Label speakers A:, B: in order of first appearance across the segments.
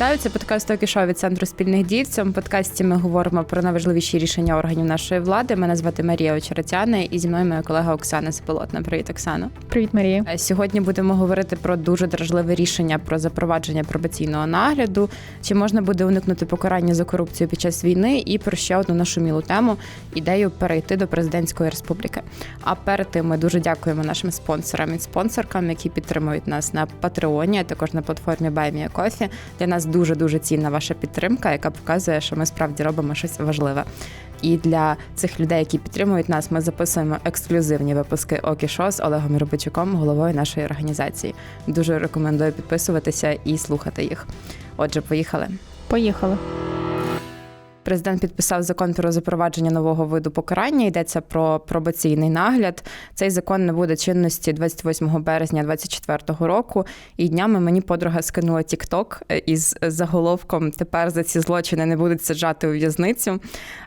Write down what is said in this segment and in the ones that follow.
A: Вітаю, це подкаст «Окі Шоу» від центру спільних дій. В цьому подкасті ми говоримо про найважливіші рішення органів нашої влади. Мене звати Марія Очеретяна, і зі мною моя колега Оксана Заболотна. Привіт, Оксана.
B: Привіт, Марія.
A: Е, Сьогодні будемо говорити про дуже дражливе рішення про запровадження пробаційного нагляду. Чи можна буде уникнути покарання за корупцію під час війни? І про ще одну нашу мілу тему ідею перейти до президентської республіки. А перед тим ми дуже дякуємо нашим спонсорам і спонсоркам, які підтримують нас на Патреоні, а також на платформі BuyMeACoffee. Для нас дуже дуже цінна ваша підтримка, яка показує, що ми справді робимо щось важливе. І для цих людей, які підтримують нас, ми записуємо ексклюзивні випуски Окішо з Олегом Робичуком, головою нашої організації. Дуже рекомендую підписуватися і слухати їх. Отже, поїхали.
B: Поїхали.
A: Президент підписав закон про запровадження нового виду покарання. Йдеться про пробаційний нагляд. Цей закон набуде чинності 28 березня 2024 року. І днями мені подруга скинула TikTok із заголовком Тепер за ці злочини не будуть саджати у в'язницю.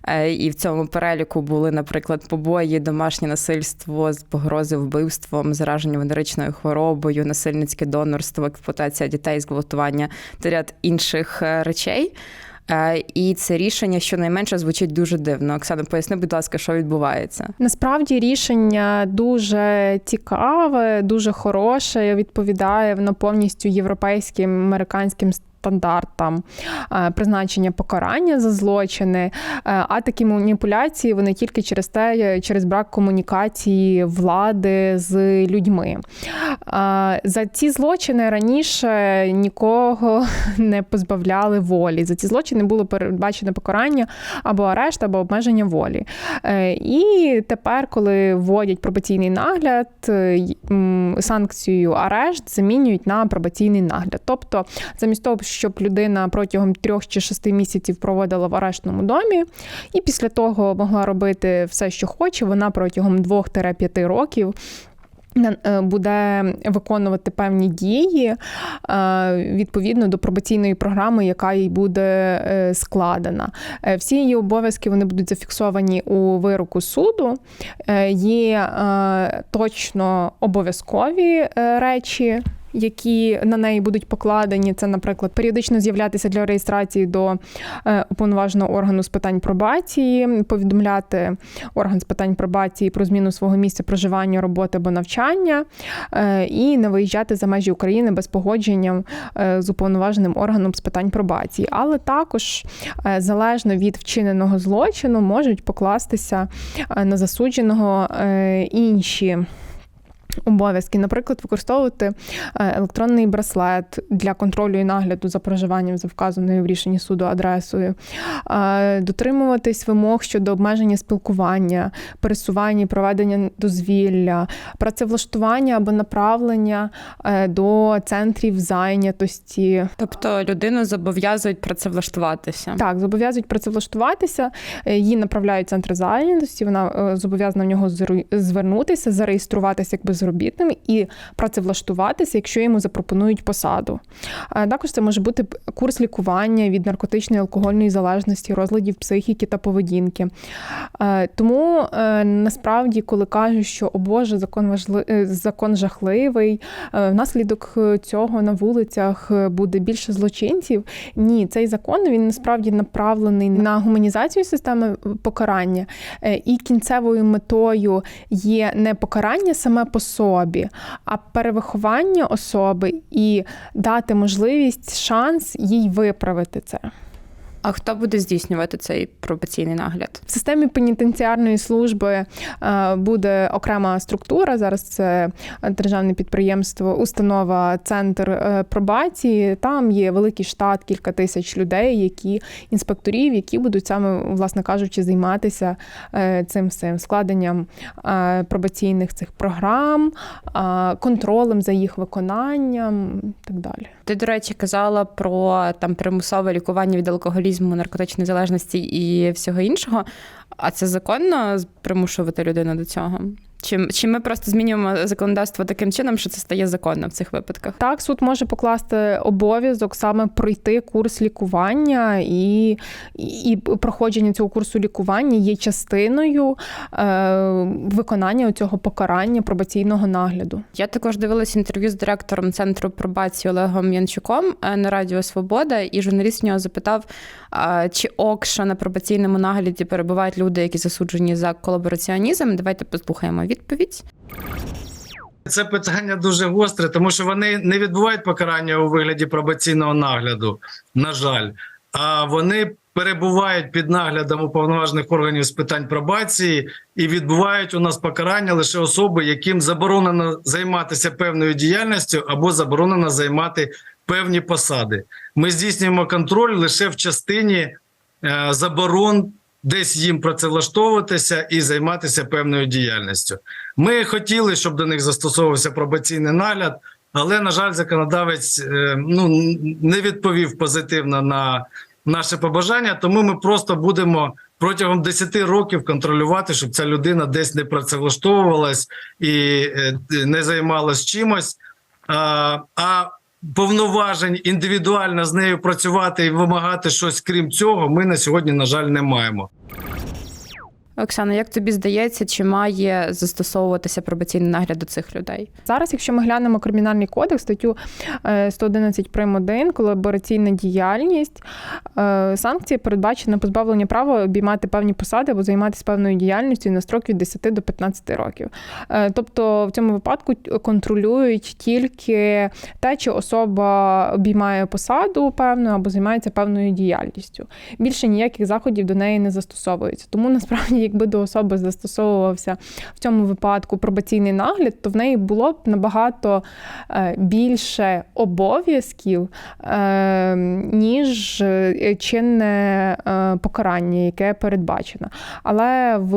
A: Е, І в цьому переліку були, наприклад, побої, домашнє насильство з погрози вбивством, зараження венеричною хворобою, насильницьке донорство, експлуатація дітей, зґвалтування та ряд інших е, речей. Е, І це рішення щонайменше звучить дуже дивно. Оксана, поясни, будь ласка, що відбувається.
B: Насправді рішення дуже цікаве, дуже хороше, відповідає воно повністю європейським американським е, призначення покарання за злочини. Е, А такі маніпуляції вони тільки через те, через брак комунікації влади з людьми. Е, За ці злочини раніше нікого не позбавляли волі. За ці злочини було передбачене покарання або арешт, або обмеження волі. Е, І тепер, коли вводять пробаційний нагляд, е, санкцію арешт замінюють на пробаційний нагляд. Тобто, замість того, щоб людина протягом трьох чи шести місяців проводила в арештному домі, і після того могла робити все, що хоче, вона протягом 2-5 років. е, Буде виконувати певні дії е, відповідно до пробаційної програми, яка їй буде е, складена. Всі її обов'язки вони будуть зафіксовані у вироку суду. Є точно обов'язкові речі. Які на неї будуть покладені, це, наприклад, періодично з'являтися для реєстрації до е, уповноваженого органу з питань пробації, повідомляти орган з питань пробації про зміну свого місця проживання, роботи або навчання, е, і не виїжджати за межі України без погодження е, з уповноваженим органом з питань пробації. Але також залежно від вчиненого злочину можуть покластися на засудженого інші. Обов'язки, наприклад, використовувати е, електронний браслет для контролю і нагляду за проживанням за вказаною в рішенні суду адресою, е, дотримуватись вимог щодо обмеження спілкування, пересування і проведення дозвілля, працевлаштування або направлення е, до центрів зайнятості.
A: Тобто людину зобов'язують працевлаштуватися.
B: Так, зобов'язують працевлаштуватися, її направляють в центр зайнятості, вона зобов'язана в нього звернутися, зареєструватися як безробітним і працевлаштуватися, якщо йому запропонують посаду. Також це може бути курс лікування від наркотичної алкогольної залежності, розладів психіки та поведінки. Тому е, насправді, коли кажуть, що о Боже, закон важли... е, закон жахливий, е, внаслідок цього на вулицях буде більше злочинців. Ні, цей закон він насправді направлений на гуманізацію системи покарання, і кінцевою метою є не покарання саме по собі, а перевиховання особи і дати можливість, шанс їй виправити це.
A: А хто буде здійснювати цей пробаційний нагляд?
B: В системі пенітенціарної служби е, буде окрема структура. Зараз це державне підприємство, установа, центр е, пробації. Там є великий штат, кілька тисяч людей, які інспекторів, які будуть саме, власне кажучи, займатися е, цим всім складенням пробаційних цих програм, контролем за їх виконанням і так далі.
A: Ти, до речі, казала про там примусове лікування від алкоголізму, наркотичної залежності і всього іншого. А це законно примушувати людину до цього? Чи, чи ми просто змінюємо законодавство таким чином, що це стає законно в цих випадках?
B: Так, суд може покласти обов'язок саме пройти курс лікування, і, і, і проходження цього курсу лікування є частиною е, виконання цього покарання пробаційного нагляду.
A: Я також дивилась інтерв'ю з директором центру пробації Олегом Янчуком е, на Радіо Свобода, і журналіст в нього запитав, чи ок, що на пробаційному нагляді перебувають люди, які засуджені за колабораціонізм. Давайте послухаємо відповідь.
C: Це питання дуже гостре, тому що вони не відбувають покарання у вигляді пробаційного нагляду, на жаль, а вони перебувають під наглядом уповноважених органів з питань пробації і відбувають у нас покарання лише особи, яким заборонено займатися певною діяльністю або заборонено займати певні посади. Ми здійснюємо контроль лише в частині е, заборон десь їм працевлаштовуватися і займатися певною діяльністю. Ми хотіли, щоб до них застосовувався пробаційний нагляд, але на жаль, законодавець е, ну не відповів позитивно на наше побажання. Тому ми просто будемо протягом 10 років контролювати, щоб ця людина десь не працевлаштовувалась і е, не займалась чимось. А, повноважень індивідуально з нею працювати і вимагати щось крім цього, ми на сьогодні, на жаль, не маємо.
A: Оксана, як тобі здається, чи має застосовуватися пробаційний нагляд до цих людей?
B: Зараз, якщо ми глянемо кримінальний кодекс, статтю е, 111 прим. 1, колабораційна діяльність, е, санкція передбачена позбавлення права обіймати певні посади або займатися певною діяльністю на строк від 10 до 15 років. Е, Тобто в цьому випадку контролюють тільки те, чи особа обіймає посаду певну або займається певною діяльністю. Більше ніяких заходів до неї не застосовується. Тому насправді, якби до особи застосовувався в цьому випадку пробаційний нагляд, то в неї було б набагато е, більше обов'язків, е, ніж е, чинне покарання, яке передбачено. Але в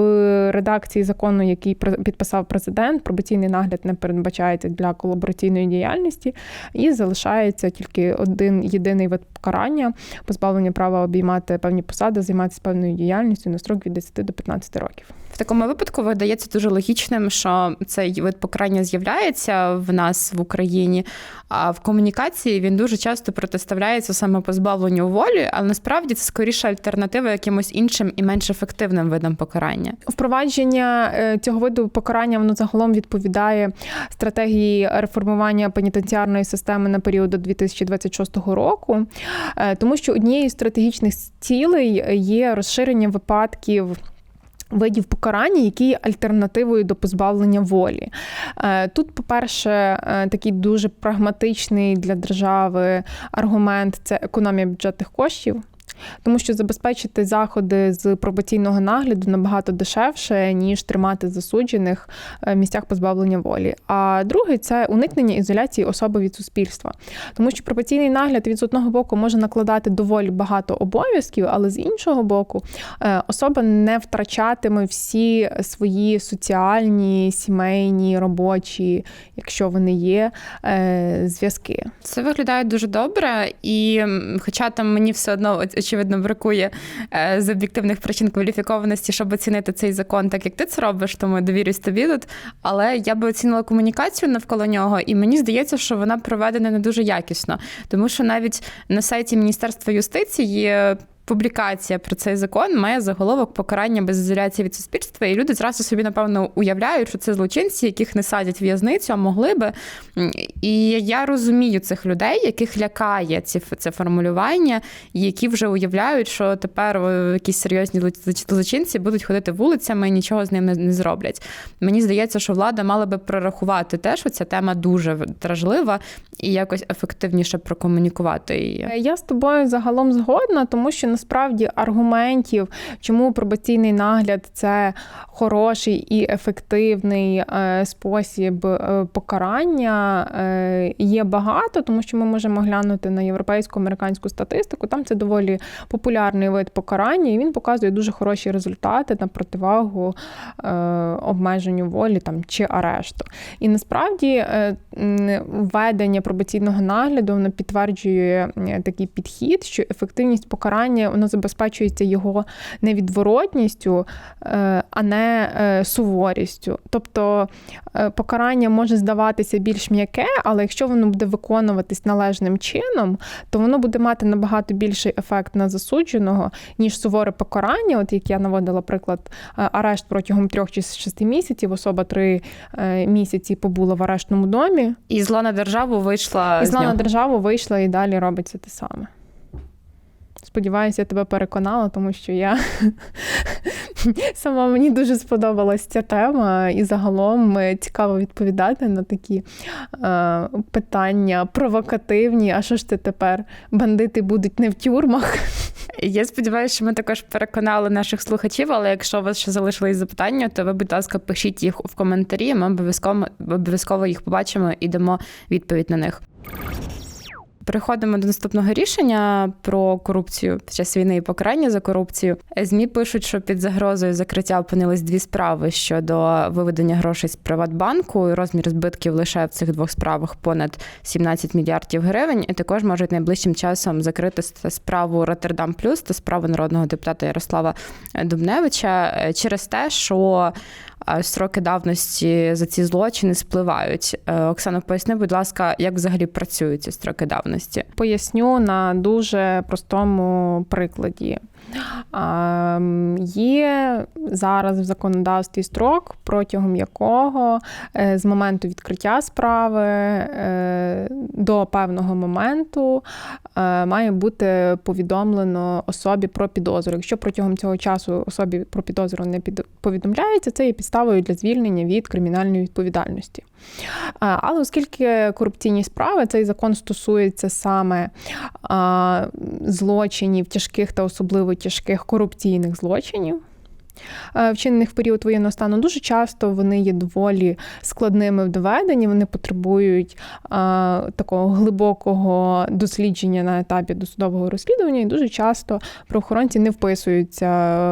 B: редакції закону, який підписав президент, пробаційний нагляд не передбачається для колабораційної діяльності і залишається тільки один єдиний вид покарання позбавлення права обіймати певні посади, займатися певною діяльністю на строк від 10 до 15 років.
A: В такому випадку видається дуже логічним, що цей вид покарання з'являється в нас в Україні, а в комунікації він дуже часто протиставляється саме позбавленню волі, але насправді це скоріше альтернатива якимось іншим і менш ефективним видам покарання.
B: Впровадження е, цього виду покарання воно загалом відповідає стратегії реформування пенітенціарної системи на період до 2026 року, Е, тому що однією з стратегічних цілей є розширення випадків. Видів покарання, які є альтернативою до позбавлення волі. Е, Тут, по-перше, е, такий дуже прагматичний для держави аргумент це економія бюджетних коштів. Тому що забезпечити заходи з пробаційного нагляду набагато дешевше, ніж тримати засуджених е, в місцях позбавлення волі. А другий це уникнення ізоляції особи від суспільства. Тому що пробаційний нагляд від з одного боку може накладати доволі багато обов'язків, але з іншого боку, е, особа не втрачатиме всі свої соціальні, сімейні, робочі, якщо вони є, е, зв'язки.
A: Це виглядає дуже добре, і хоча там мені все одно очевидно бракує е, з об'єктивних причин кваліфікованості, щоб оцінити цей закон, так як ти це робиш, тому довірюсь тобі тут. Але я би оцінила комунікацію навколо нього, і мені здається, що вона проведена не дуже якісно, тому що навіть на сайті Міністерства юстиції. Публікація про цей закон має заголовок покарання без ізоляції від суспільства, і люди зразу собі напевно уявляють, що це злочинці, яких не садять в'язницю, а могли би. І я розумію цих людей, яких лякає ці це формулювання, які вже уявляють, що тепер якісь серйозні злочинці будуть ходити вулицями і нічого з ними не зроблять. Мені здається, що влада мала би прорахувати те, що ця тема дуже дражлива і якось ефективніше прокомунікувати її.
B: Я з тобою загалом згодна, тому що насправді аргументів, чому пробаційний нагляд це хороший і ефективний е, спосіб е, покарання, е, є багато, тому що ми можемо глянути на європейську американську статистику. Там це доволі популярний вид покарання, і він показує дуже хороші результати на противагу обмеженню волі там чи арешту. І насправді введення пробаційного нагляду воно підтверджує такий підхід, що ефективність покарання воно забезпечується його невідворотністю, е, а не е, суворістю. Тобто е, покарання може здаватися більш м'яке, але якщо воно буде виконуватись належним чином, то воно буде мати набагато більший ефект на засудженого, ніж суворе покарання. От як я наводила приклад, арешт протягом трьох чи шести місяців, особа три місяці побула в арештному домі,
A: І зла на державу вийшла
B: і зла на державу вийшла і далі робиться те саме. Сподіваюся, я тебе переконала, тому що я сама мені дуже сподобалась ця тема, і загалом е, цікаво відповідати на такі е, питання провокативні. А що ж ти тепер? Бандити будуть не в тюрмах?
A: Я сподіваюся, що ми також переконали наших слухачів, але якщо у вас ще залишились запитання, то ви, будь ласка, пишіть їх в коментарі. Ми обов'язково обов'язково їх побачимо і дамо відповідь на них. Переходимо до наступного рішення про корупцію під час війни і покарання за корупцію. Змі пишуть, що під загрозою закриття опинились дві справи щодо виведення грошей з Приватбанку. Розмір збитків лише в цих двох справах понад 17 мільярдів гривень. І також можуть найближчим часом закрити справу Роттердам Плюс та справу народного депутата Ярослава Дубневича е, через те, що строки давності за ці злочини спливають. Оксана, Оксано, поясни, будь ласка, як взагалі працюють ці строки давності?
B: Поясню на дуже простому прикладі. А, м, Є зараз в законодавстві строк, протягом якого е, з моменту відкриття справи е, до певного моменту е, має бути повідомлено особі про підозру. Якщо протягом цього часу особі про підозру не повідомляється, це є підставою для звільнення від кримінальної відповідальності. А, Але оскільки корупційні справи, цей закон стосується саме злочинів тяжких та особливо тяжких корупційних злочинів. Е, Вчинених в період воєнного стану дуже часто вони є доволі складними в доведенні. Вони потребують а, такого глибокого дослідження на етапі досудового розслідування, і дуже часто правоохоронці не вписуються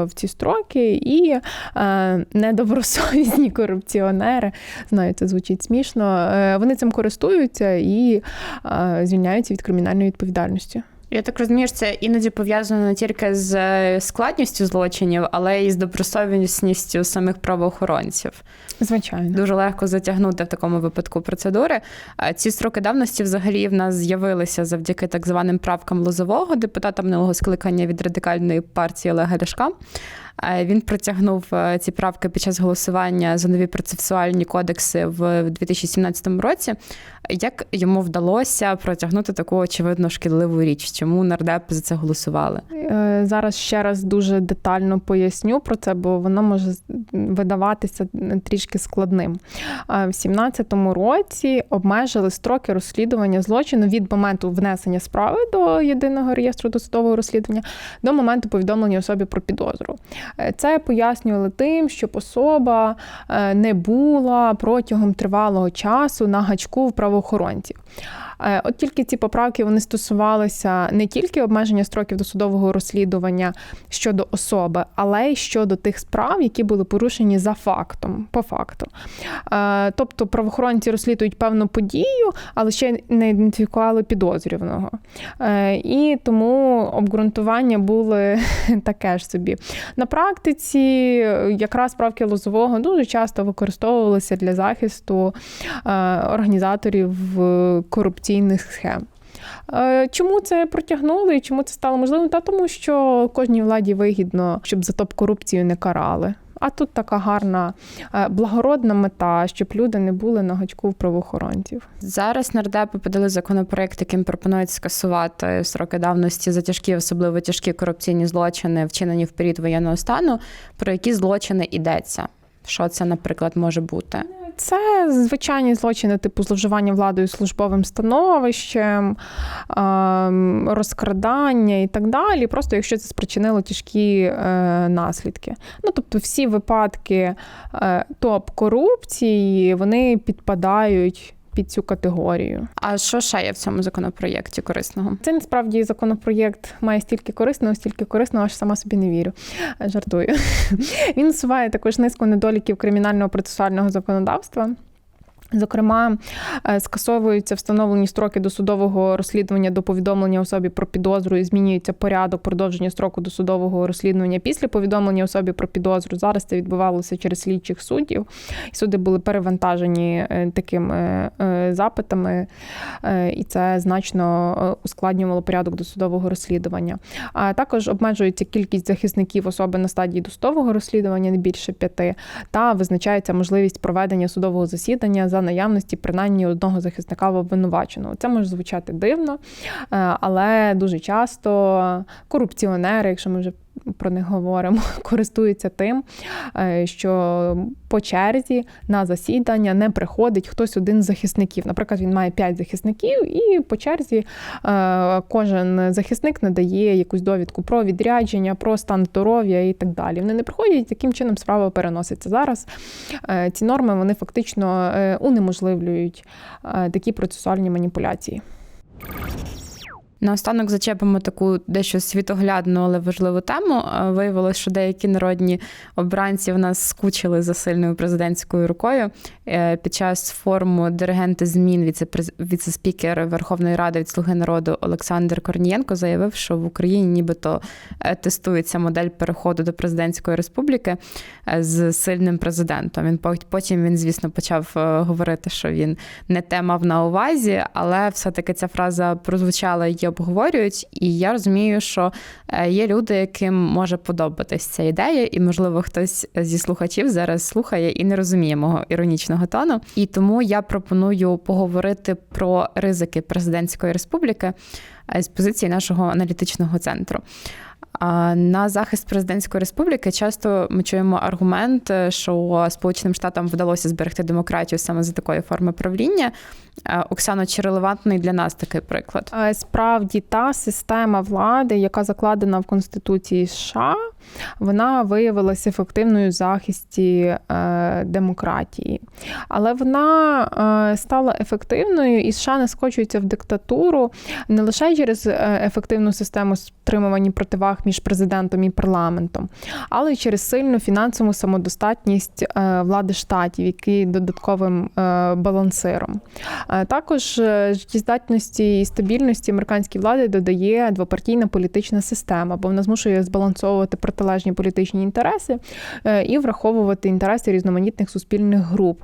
B: в ці строки, і е, недобросовісні корупціонери знаю, це звучить смішно. е, Вони цим користуються і е, звільняються від кримінальної відповідальності.
A: Я так розумію, що це іноді пов'язано не тільки з е, складністю злочинів, але й з добросовісністю самих правоохоронців.
B: Звичайно.
A: Дуже легко затягнути в такому випадку процедури. Ці строки давності взагалі в нас з'явилися завдяки так званим правкам Лозового, депутата минулого скликання від радикальної партії Олега Ляшка. Е, Він протягнув е, ці правки під час голосування за нові процесуальні кодекси в 2017 році. Як йому вдалося протягнути таку очевидно шкідливу річ? Чому нардепи за це голосували?
B: Е, Зараз ще раз дуже детально поясню про це, бо воно може видаватися трішки складним. В 2017 році обмежили строки розслідування злочину від моменту внесення справи до єдиного реєстру досудового розслідування до моменту повідомлення особі про підозру. Е, Це пояснювали тим, щоб особа е, не була протягом тривалого часу на гачку в правоохоронців. Е, От тільки ці поправки вони стосувалися не тільки обмеження строків досудового розслідування щодо особи, але й щодо тих справ, які були порушені за фактом, по факту. Е, Тобто правоохоронці розслідують певну подію, але ще не ідентифікували підозрюваного. Е, І тому обґрунтування були таке ж собі. На практиці якраз правки Лозового дуже часто використовувалися для захисту організаторів е, корупційних схем. Е, Чому це протягнули і чому це стало можливим? Та тому, що кожній владі вигідно, щоб за топ-корупцію не карали. А тут така гарна е, благородна мета, щоб люди не були на гачку в правоохоронців.
A: Зараз нардепи подали законопроект, яким пропонують скасувати строки давності за тяжкі, особливо тяжкі корупційні злочини, вчинені в період воєнного стану. Про які злочини йдеться? Що це, наприклад, може бути?
B: Це звичайні злочини, типу зловживання владою службовим становищем, ем, розкрадання і так далі. Просто якщо це спричинило тяжкі е, наслідки. Ну тобто, всі випадки е, топ-корупції вони підпадають під цю категорію.
A: А що ще є в цьому законопроєкті корисного?
B: Це насправді законопроєкт має стільки корисного, стільки корисного, аж сама собі не вірю. Жартую. Він усуває також низку недоліків кримінального процесуального законодавства. Зокрема, е, скасовуються встановлені строки досудового розслідування до повідомлення особі про підозру і змінюється порядок продовження строку досудового розслідування після повідомлення особі про підозру. Зараз це відбувалося через слідчих суддів. І суди були перевантажені е, такими е, запитами, і це значно ускладнювало порядок досудового розслідування. А також обмежується кількість захисників особи на стадії досудового розслідування не більше п'яти, та визначається можливість проведення судового засідання за наявності принаймні одного захисника в обвинуваченого. Це може звучати дивно, е, але дуже часто корупціонери, якщо ми вже про них говоримо, користуються тим, е, що по черзі на засідання не приходить хтось один з захисників. Наприклад, він має п'ять захисників, і по черзі е, кожен захисник надає якусь довідку про відрядження, про стан здоров'я і так далі. Вони не приходять, таким чином справа переноситься. Зараз е, ці норми вони фактично унеможливлюють такі процесуальні маніпуляції.
A: Наостанок зачепимо таку дещо світоглядну, але важливу тему. Е, Виявилось, що деякі народні обранці в нас скучили за сильною президентською рукою. Е, Під час форуму диригенти змін віце-спікер Верховної Ради від Слуги народу Олександр Корнієнко заявив, що в Україні нібито е, тестується модель переходу до президентської республіки з сильним президентом. Він потім він, звісно, почав говорити, що він не те мав на увазі, але все-таки ця фраза прозвучала і обговорюють. І я розумію, що е, є люди, яким може подобатись ця ідея, і, можливо, хтось зі слухачів зараз слухає і не розуміє мого іронічного тону. І тому я пропоную поговорити про ризики президентської республіки е, з позиції нашого аналітичного центру. На захист президентської республіки часто ми чуємо аргумент, е, що Сполученим Штатам вдалося зберегти демократію саме за такої форми правління. Е, Оксано, чи релевантний для нас такий приклад?
B: Е, Справді та система влади, яка закладена в Конституції США, вона виявилася ефективною в захисті демократії. Але вона стала ефективною і США не скочується в диктатуру не лише через ефективну систему стримування противаг між президентом і парламентом, але й через сильну фінансову самодостатність е, влади штатів, які додатковим е, балансиром. Е, Також життєздатності і стабільності американській влади додає двопартійна політична система, бо вона змушує збалансовувати протилежні політичні інтереси і враховувати інтереси різноманітних суспільних груп.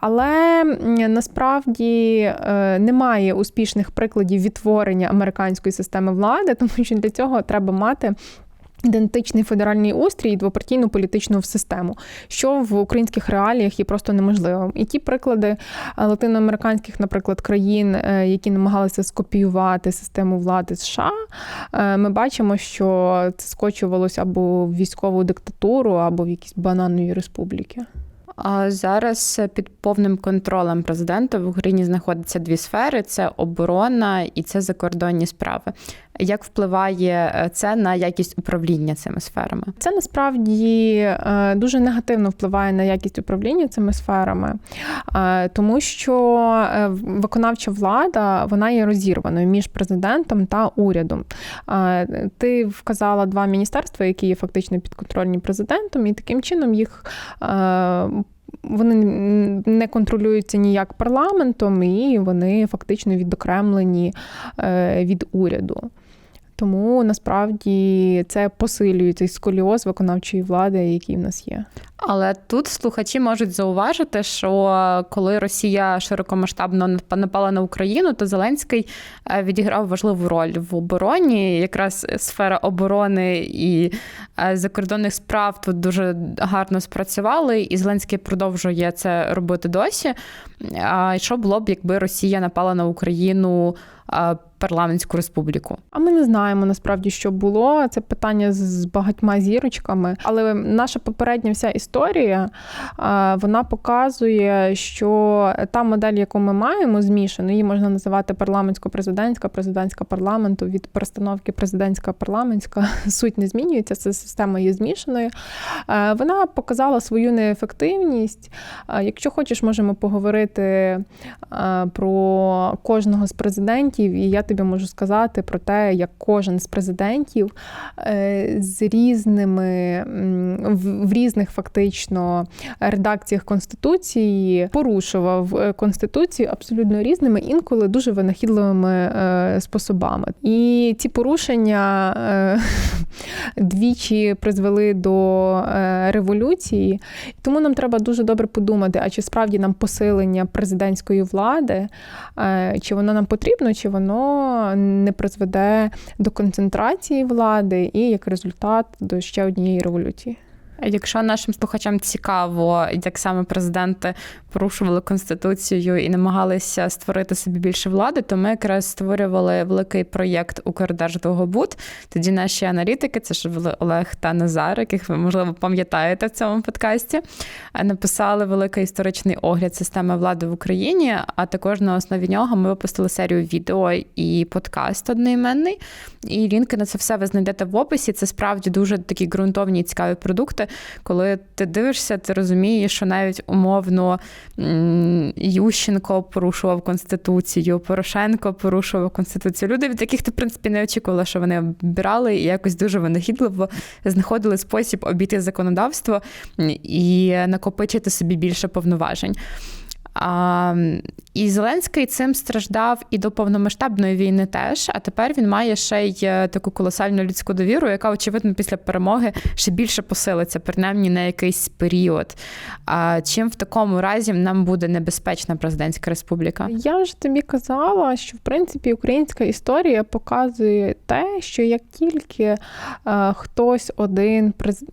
B: Але насправді немає успішних прикладів відтворення американської системи влади, тому що для цього треба мати. Ідентичний федеральний устрій і двопартійну політичну систему, що в українських реаліях є просто неможливим. І ті приклади е, латиноамериканських, наприклад, країн, е, які намагалися скопіювати систему влади США, е, ми бачимо, що це скочувалося або в військову диктатуру, або в якісь бананові республіки.
A: А зараз під повним контролем президента в Україні знаходяться дві сфери: це оборона і це закордонні справи. Як впливає е, це на якість управління цими сферами?
B: Це насправді е, дуже негативно впливає на якість управління цими сферами, е, тому що виконавча влада вона є розірваною між президентом та урядом. Ти вказала два міністерства, які є фактично підконтрольні президентом, і таким чином їх. Вони не контролюються ніяк парламентом, і вони фактично відокремлені від уряду. Тому насправді це посилює цей сколіоз виконавчої влади, який в нас є.
A: Але тут слухачі можуть зауважити, що коли Росія широкомасштабно напала на Україну, то Зеленський е, відіграв важливу роль в обороні. Якраз сфера оборони і е, закордонних справ тут дуже гарно спрацювали, і Зеленський продовжує це робити досі. А що було б, якби Росія напала на Україну парламентську республіку?
B: А ми не знаємо насправді, що було. Це питання з багатьма зірочками. Але наша попередня вся історія вона показує, що та модель, яку ми маємо, змішану, її можна називати парламентсько-президентська, президентська парламенту від перестановки президентська парламентська. Суть не змінюється. Це система є змішаною. Вона показала свою неефективність. Якщо хочеш, можемо поговорити про кожного з президентів. Президентів, і я тобі можу сказати про те, як кожен з президентів е, з різними в, різних фактично редакціях конституції порушував е, конституцію абсолютно різними, інколи дуже винахідливими е, способами. І ці порушення двічі призвели до революції. Тому нам треба дуже добре подумати, а чи справді нам посилення президентської влади, чи воно нам потрібно, чи воно не призведе до концентрації влади і як результат до ще однієї революції.
A: Якщо нашим слухачам цікаво, як саме президенти порушували конституцію і намагалися створити собі більше влади, то ми якраз створювали великий проєкт Укрдерждовгобуд. Тоді наші аналітики, це ж були Олег та Назар, яких ви можливо пам'ятаєте в цьому подкасті, написали великий історичний огляд системи влади в Україні. А також на основі нього ми випустили серію відео і подкаст одноіменний. І лінки на це все ви знайдете в описі. Це справді дуже такі ґрунтовні і цікаві продукти. Коли ти дивишся, ти розумієш, що навіть умовно Ющенко порушував конституцію, Порошенко порушував конституцію. Люди, від яких ти в принципі не очікувала, що вони обирали і якось дуже винахідливо знаходили спосіб обійти законодавство і накопичити собі більше повноважень. А, і Зеленський цим страждав і до повномасштабної війни теж. А тепер він має ще й е, таку колосальну людську довіру, яка, очевидно, після перемоги ще більше посилиться, принаймні на якийсь період. А чим в такому разі нам буде небезпечна президентська республіка?
B: Я вже тобі казала, що в принципі українська історія показує те, що як тільки е, хтось один през-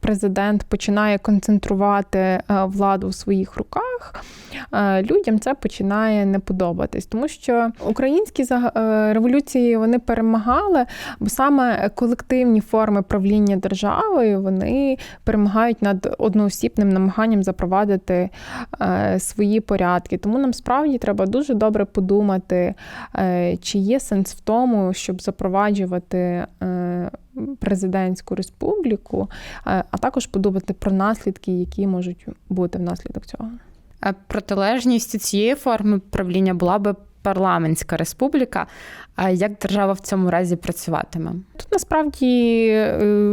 B: президент починає концентрувати е, владу в своїх руках, е, людям це починає не подобатись, тому що українські е, революції вони перемагали, бо саме колективні форми правління державою вони перемагають над одноосібним намаганням запровадити свої порядки. Тому нам справді треба дуже добре подумати, чи є сенс в тому, щоб запроваджувати. Е, Президентську республіку, е, а також подумати про наслідки, які можуть бути внаслідок цього.
A: протилежність Протилежністю цієї форми правління була би парламентська республіка. А як держава в цьому разі працюватиме?
B: Тут насправді е,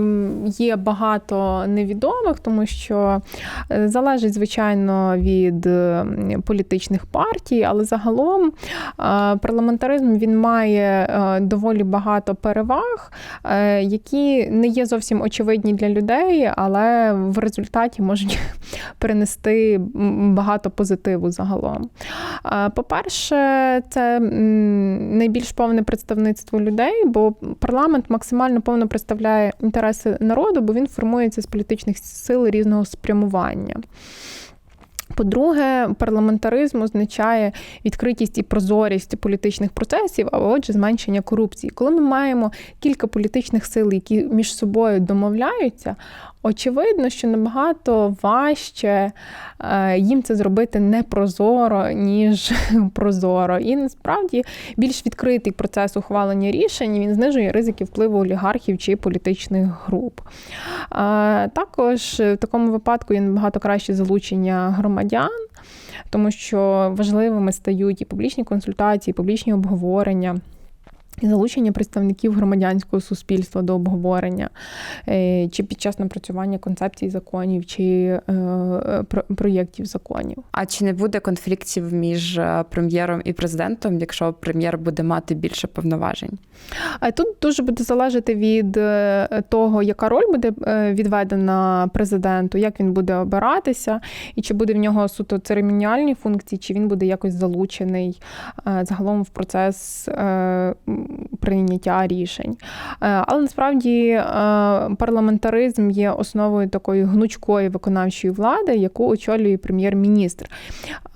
B: є багато невідомих, тому що е, залежить, звичайно, від е, політичних партій, але загалом парламентаризм він має доволі багато переваг, які не є зовсім очевидні для людей, але в результаті можуть перенести м, багато позитиву загалом. По-перше, це найбільш повне представництво людей, бо парламент максимально повно представляє інтереси народу, бо він формується з політичних сил різного спрямування. По-друге, парламентаризм означає відкритість і прозорість політичних процесів, а отже, зменшення корупції. Коли ми маємо кілька політичних сил, які між собою домовляються, очевидно, що набагато важче е, їм це зробити не прозоро, ніж прозоро. І насправді більш відкритий процес ухвалення рішень він знижує ризики впливу олігархів чи політичних груп. Е, Також в такому випадку є набагато краще залучення громадян. Тому що важливими стають і публічні консультації, і публічні обговорення. І залучення представників громадянського суспільства до обговорення, е, чи під час напрацювання концепцій законів, чи е, про- проєктів законів.
A: А чи не буде конфліктів між е, прем'єром і президентом, якщо прем'єр буде мати більше повноважень?
B: Тут дуже буде залежати від того, яка роль буде відведена президенту, як він буде обиратися, і чи буде в нього суто церемоніальні функції, чи він буде якось залучений загалом в процес прийняття рішень. Е, Але насправді е, парламентаризм є основою такої гнучкої виконавчої влади, яку очолює прем'єр-міністр.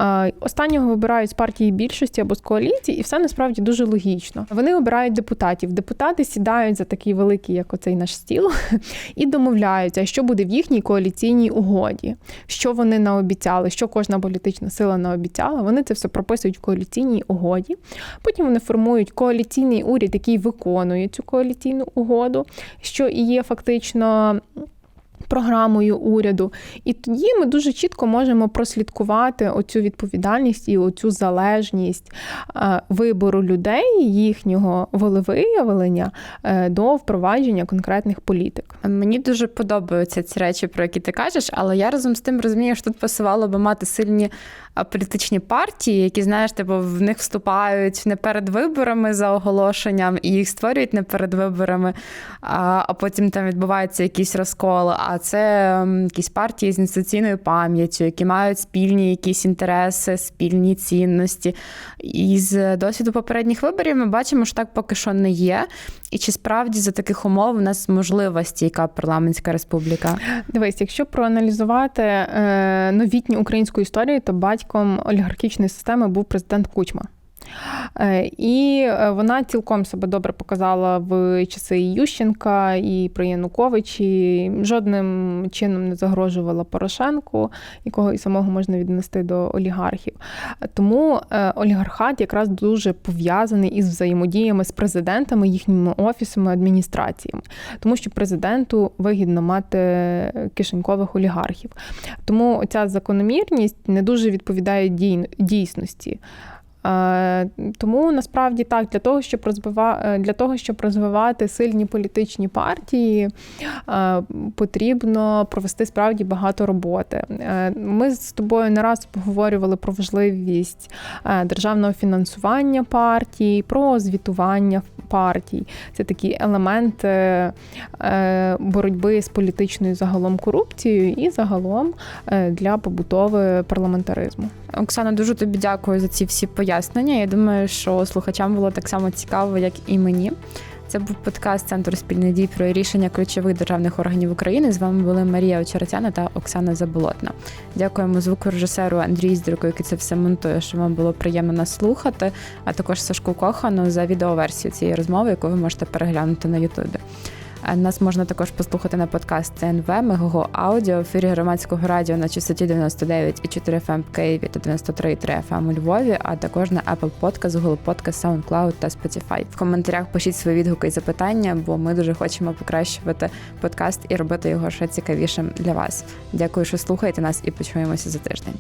B: Е, Останнього вибирають з партії більшості або з коаліції, і все насправді дуже логічно. Вони обирають депутатів. Депутати сідають за такий великий, як оцей наш стіл, і домовляються, що буде в їхній коаліційній угоді, що вони наобіцяли, що кожна політична сила наобіцяла. Вони це все прописують в коаліційній угоді. Потім вони формують коаліційний уряд, який виконує цю коаліційну угоду, що і є фактично Програмою уряду, і тоді ми дуже чітко можемо прослідкувати оцю відповідальність і оцю залежність е, вибору людей, їхнього волевиявлення е, до впровадження конкретних політик.
A: Мені дуже подобаються ці речі, про які ти кажеш, але я разом з тим розумію, що тут пасувало би мати сильні політичні партії, які, знаєш, типу, в них вступають не перед виборами за оголошенням і їх створюють не перед виборами, а, потім там відбувається якийсь розкол. А це якісь партії з інституційною пам'яттю, які мають спільні якісь інтереси, спільні цінності. І з досвіду попередніх виборів ми бачимо, що так поки що не є. І чи справді за таких умов у нас можлива стійка парламентська республіка?
B: Дивись, якщо проаналізувати е, новітню українську історію, то батьком олігархічної системи був президент Кучма. Е, І е, вона цілком себе добре показала в часи Ющенка і при Януковичі. Жодним чином не загрожувала Порошенку, якого і самого можна віднести до олігархів. Тому е, олігархат якраз дуже пов'язаний із взаємодіями з президентами, їхніми офісами, адміністраціями, тому що президенту вигідно мати кишенькових олігархів. Тому ця закономірність не дуже відповідає дій- дійсності. Е, Тому насправді так, для того, щоб розвива... е, для того, щоб розвивати сильні політичні партії, е, потрібно провести справді багато роботи. Ми з тобою не раз обговорювали про важливість державного фінансування партій, про звітування партій. Це такі елементи е, боротьби з політичною загалом корупцією і загалом для побудови парламентаризму.
A: Оксана, дуже тобі дякую за ці всі пояснення. Я думаю, що слухачам було так само цікаво, як і мені. Це був подкаст Центру спільних дій про рішення ключових державних органів України. З вами були Марія Очеретяна та Оксана Заболотна. Дякуємо звукорежисеру Андрію Здруку, який це все монтує, що вам було приємно нас слухати, а також Сашку Кохану за відеоверсію цієї розмови, яку ви можете переглянути на Ютубі. А Нас можна також послухати на подкаст ЦНВ, Мегого Аудіо, в ефірі громадського радіо на частоті 99,4 FM в Києві та 93,3 FM у Львові, а також на Apple Podcast, Google Podcast, SoundCloud та Spotify. В коментарях пишіть свої відгуки і запитання, бо ми дуже хочемо покращувати подкаст і робити його ще цікавішим для вас. Дякую, що слухаєте нас і почуємося за тиждень.